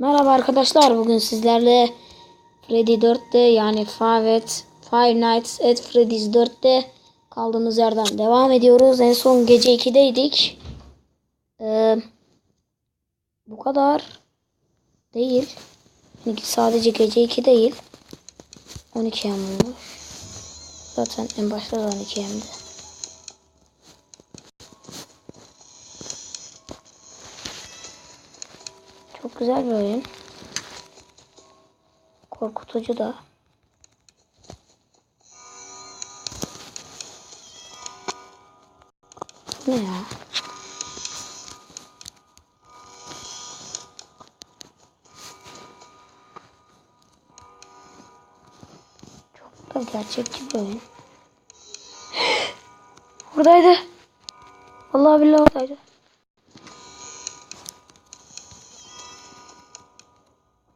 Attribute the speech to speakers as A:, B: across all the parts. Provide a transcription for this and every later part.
A: Merhaba arkadaşlar. Bugün sizlerle Freddy 4'te yani Five, at, Five Nights at Freddy's 4'te kaldığımız yerden devam ediyoruz. En son gece 2'deydik. Ee, bu kadar değil. Yani sadece gece 2 değil. 12 olmuş. Zaten en başta da 12 yemdi. Çok güzel bir oyun. Korkutucu da. Ne ya? Çok da gerçekçi bir oyun. Oradaydı. Vallahi billahi oradaydı.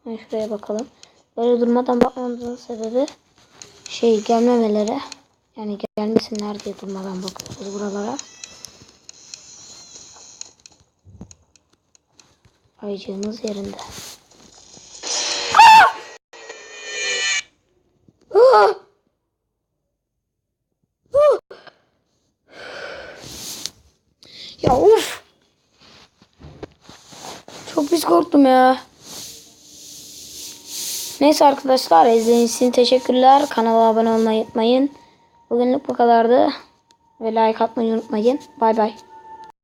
A: Ben şuraya bakalım. Böyle durmadan bakmamızın sebebi şey gelmemeleri. Yani gelmesinler diye durmadan bakıyoruz buralara. Ayıcığımız yerinde. Ya uf. Çok pis korktum ya. Neyse arkadaşlar izlediğiniz için teşekkürler. Kanala abone olmayı unutmayın. Bugünlük bu kadardı. Ve like atmayı unutmayın. Bay bay.